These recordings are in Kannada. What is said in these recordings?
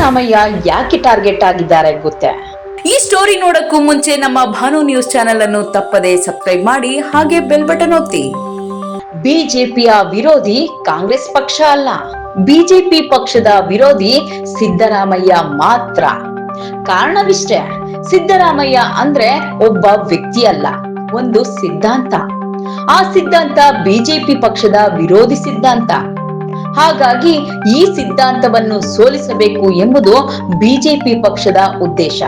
ಸಿದ್ದರಾಮಯ್ಯ ಯಾಕೆ ಟಾರ್ಗೆಟ್ ಆಗಿದ್ದಾರೆ ಗೊತ್ತೇ? ಈ ಸ್ಟೋರಿ ನೋಡಕ್ಕೂ ಮುಂಚೆ ನಮ್ಮ ಭಾನು ನ್ಯೂಸ್ ಚಾನೆಲ್ ಅನ್ನು ತಪ್ಪದೆ ಸಬ್ಸ್ಕ್ರೈಬ್ ಮಾಡಿ ಹಾಗೆ ಬೆಲ್ ಬಟನ್ ಒತ್ತಿ. ಬಿಜೆಪಿಯ ವಿರೋಧಿ ಕಾಂಗ್ರೆಸ್ ಪಕ್ಷ ಅಲ್ಲ. ಬಿಜೆಪಿ ಪಕ್ಷದ ವಿರೋಧಿ ಸಿದ್ದರಾಮಯ್ಯ ಮಾತ್ರ. ಕಾರಣವಿಷ್ಟೇ ಸಿದ್ದರಾಮಯ್ಯ ಅಂದ್ರೆ ಒಬ್ಬ ವ್ಯಕ್ತಿ ಅಲ್ಲ ಒಂದು ಸಿದ್ಧಾಂತ. ಆ ಸಿದ್ಧಾಂತ ಬಿಜೆಪಿ ಪಕ್ಷದ ವಿರೋಧಿ ಸಿದ್ಧಾಂತ. ಹಾಗಾಗಿ ಈ ಸಿದ್ಧಾಂತವನ್ನು ಸೋಲಿಸಬೇಕು ಎಂಬುದು ಬಿಜೆಪಿ ಪಕ್ಷದ ಉದ್ದೇಶ.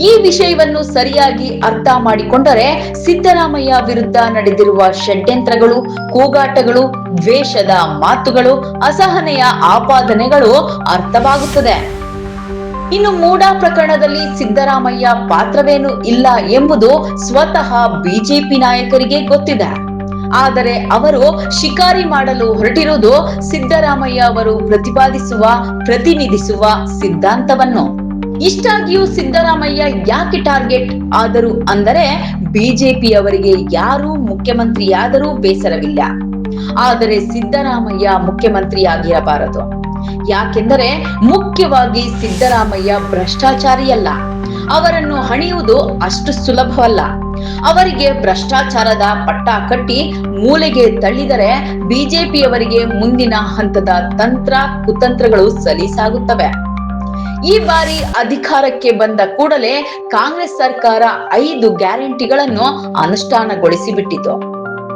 ಈ ವಿಷಯವನ್ನು ಸರಿಯಾಗಿ ಅರ್ಥ ಮಾಡಿಕೊಂಡರೆ ಸಿದ್ದರಾಮಯ್ಯ ವಿರುದ್ಧ ನಡೆದಿರುವ ಷಡ್ಯಂತ್ರಗಳು, ಕೂಗಾಟಗಳು, ದ್ವೇಷದ ಮಾತುಗಳು, ಅಸಹನೆಯ ಆಪಾದನೆಗಳು ಅರ್ಥವಾಗುತ್ತದೆ. ಇನ್ನು ಮೂಡಾ ಪ್ರಕರಣದಲ್ಲಿ ಸಿದ್ದರಾಮಯ್ಯ ಪಾತ್ರವೇನು ಇಲ್ಲ ಎಂಬುದು ಸ್ವತಃ ಬಿಜೆಪಿ ನಾಯಕರಿಗೆ ಗೊತ್ತಿದೆ. ಆದರೆ ಅವರು ಶಿಕಾರಿ ಮಾಡಲು ಹೊರಟಿರುವುದು ಸಿದ್ದರಾಮಯ್ಯ ಅವರು ಪ್ರತಿಪಾದಿಸುವ, ಪ್ರತಿನಿಧಿಸುವ ಸಿದ್ಧಾಂತವನ್ನು. ಇಷ್ಟಾಗಿಯೂ ಸಿದ್ದರಾಮಯ್ಯ ಯಾಕೆ ಟಾರ್ಗೆಟ್? ಆದರು ಅಂದರೆ ಬಿಜೆಪಿ ಅವರಿಗೆ ಯಾರು ಮುಖ್ಯಮಂತ್ರಿಯಾದರೂ ಬೇಸರವಿಲ್ಲ. ಆದರೆ ಸಿದ್ದರಾಮಯ್ಯ ಮುಖ್ಯಮಂತ್ರಿಯಾಗಿರಬಾರದು. ಯಾಕೆಂದರೆ ಮುಖ್ಯವಾಗಿ ಸಿದ್ದರಾಮಯ್ಯ ಭ್ರಷ್ಟಾಚಾರಿಯಲ್ಲ. ಅವರನ್ನು ಹಣಿಯುವುದು ಅಷ್ಟು ಸುಲಭವಲ್ಲ. ಅವರಿಗೆ ಭ್ರಷ್ಟಾಚಾರದ ಪಟ್ಟ ಕಟ್ಟಿ ಮೂಲೆಗೆ ತಳ್ಳಿದರೆ ಬಿಜೆಪಿಯವರಿಗೆ ಮುಂದಿನ ಹಂತದ ತಂತ್ರ ಕುತಂತ್ರಗಳು ಸಲೀಸಾಗುತ್ತವೆ. ಈ ಬಾರಿ ಅಧಿಕಾರಕ್ಕೆ ಬಂದ ಕೂಡಲೇ ಕಾಂಗ್ರೆಸ್ ಸರ್ಕಾರ ಐದು ಗ್ಯಾರಂಟಿಗಳನ್ನು ಅನುಷ್ಠಾನಗೊಳಿಸಿಬಿಟ್ಟಿತು.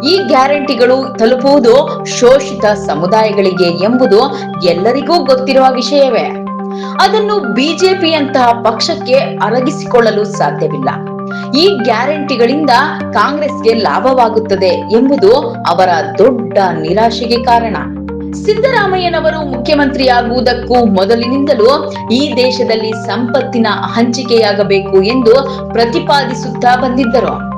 ಈ ಗ್ಯಾರಂಟಿಗಳು ತಲುಪುವುದು ಶೋಷಿತ ಸಮುದಾಯಗಳಿಗೆ ಎಂಬುದು ಎಲ್ಲರಿಗೂ ಗೊತ್ತಿರುವ ವಿಷಯವೇ. ಅದನ್ನು ಬಿಜೆಪಿಯಂತಹ ಪಕ್ಷಕ್ಕೆ ಅರಗಿಸಿಕೊಳ್ಳಲು ಸಾಧ್ಯವಿಲ್ಲ. ಈ ಗ್ಯಾರಂಟಿಗಳಿಂದ ಕಾಂಗ್ರೆಸ್ಗೆ ಲಾಭವಾಗುತ್ತದೆ ಎಂಬುದು ಅವರ ದೊಡ್ಡ ನಿರಾಶೆಗೆ ಕಾರಣ. ಸಿದ್ದರಾಮಯ್ಯನವರು ಮುಖ್ಯಮಂತ್ರಿಯಾಗುವುದಕ್ಕೂ ಮೊದಲಿನಿಂದಲೂ ಈ ದೇಶದಲ್ಲಿ ಸಂಪತ್ತಿನ ಹಂಚಿಕೆಯಾಗಬೇಕು ಎಂದು ಪ್ರತಿಪಾದಿಸುತ್ತಾ ಬಂದಿದ್ದರು.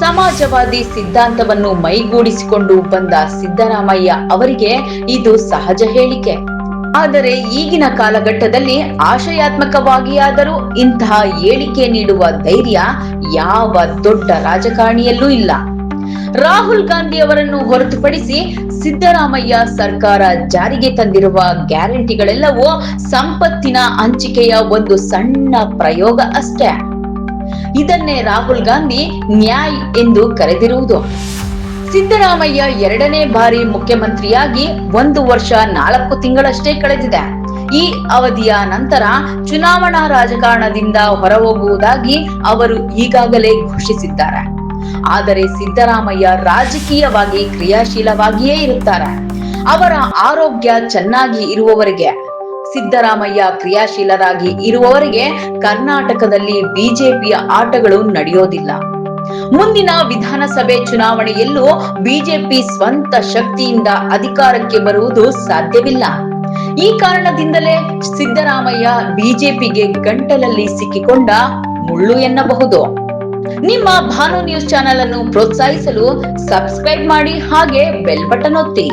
ಸಮಾಜವಾದಿ ಸಿದ್ಧಾಂತವನ್ನು ಮೈಗೂಡಿಸಿಕೊಂಡು ಬಂದ ಸಿದ್ದರಾಮಯ್ಯ ಅವರಿಗೆ ಇದು ಸಹಜ ಹೇಳಿಕೆ. ಆದರೆ ಈಗಿನ ಕಾಲಘಟ್ಟದಲ್ಲಿ ಆಶಯಾತ್ಮಕವಾಗಿಯಾದರೂ ಇಂತಹ ಹೇಳಿಕೆ ನೀಡುವ ಧೈರ್ಯ ಯಾವ ದೊಡ್ಡ ರಾಜಕಾರಣಿಯಲ್ಲೂ ಇಲ್ಲ. ರಾಹುಲ್ ಗಾಂಧಿ ಅವರನ್ನು ಹೊರತುಪಡಿಸಿ ಸಿದ್ದರಾಮಯ್ಯ ಸರ್ಕಾರ ಜಾರಿಗೆ ತಂದಿರುವ ಗ್ಯಾರಂಟಿಗಳೆಲ್ಲವೂ ಸಂಪತ್ತಿನ ಹಂಚಿಕೆಯ ಒಂದು ಸಣ್ಣ ಪ್ರಯೋಗ ಅಷ್ಟೇ. ಇದನ್ನೇ ರಾಹುಲ್ ಗಾಂಧಿ ನ್ಯಾಯ್ ಎಂದು ಕರೆದಿರುವುದು. ಸಿದ್ದರಾಮಯ್ಯ ಎರಡನೇ ಬಾರಿ ಮುಖ್ಯಮಂತ್ರಿಯಾಗಿ ಒಂದು ವರ್ಷ ನಾಲ್ಕು ತಿಂಗಳಷ್ಟೇ ಕಳೆದಿದೆ. ಈ ಅವಧಿಯ ನಂತರ ಚುನಾವಣಾ ರಾಜಕಾರಣದಿಂದ ಹೊರಹೋಗುವುದಾಗಿ ಅವರು ಈಗಾಗಲೇ ಘೋಷಿಸಿದ್ದಾರೆ. ಆದರೆ ಸಿದ್ದರಾಮಯ್ಯ ರಾಜಕೀಯವಾಗಿ ಕ್ರಿಯಾಶೀಲವಾಗಿಯೇ ಇರುತ್ತಾರೆ. ಅವರ ಆರೋಗ್ಯ ಚೆನ್ನಾಗಿ ಇರುವವರೆಗೆ, ಸಿದ್ದರಾಮಯ್ಯ ಕ್ರಿಯಾಶೀಲರಾಗಿ ಇರುವವರೆಗೆ ಕರ್ನಾಟಕದಲ್ಲಿ ಬಿಜೆಪಿಯ ಆಟಗಳು ನಡೆಯೋದಿಲ್ಲ. ಮುಂದಿನ ವಿಧಾನಸಭೆ ಚುನಾವಣೆಯಲ್ಲೂ ಬಿಜೆಪಿ ಸ್ವಂತ ಶಕ್ತಿಯಿಂದ ಅಧಿಕಾರಕ್ಕೆ ಬರುವುದು ಸಾಧ್ಯವಿಲ್ಲ. ಈ ಕಾರಣದಿಂದಲೇ ಸಿದ್ದರಾಮಯ್ಯ ಬಿಜೆಪಿಗೆ ಗಂಟಲಲ್ಲಿ ಸಿಕ್ಕಿಕೊಂಡ ಮುಳ್ಳು ಎನ್ನಬಹುದು. ನಿಮ್ಮ ಭಾನು ನ್ಯೂಸ್ ಚಾನೆಲ್ ಅನ್ನು ಪ್ರೋತ್ಸಾಹಿಸಲು ಸಬ್ಸ್ಕ್ರೈಬ್ ಮಾಡಿ ಹಾಗೆ ಬೆಲ್ ಬಟನ್ ಒತ್ತಿ.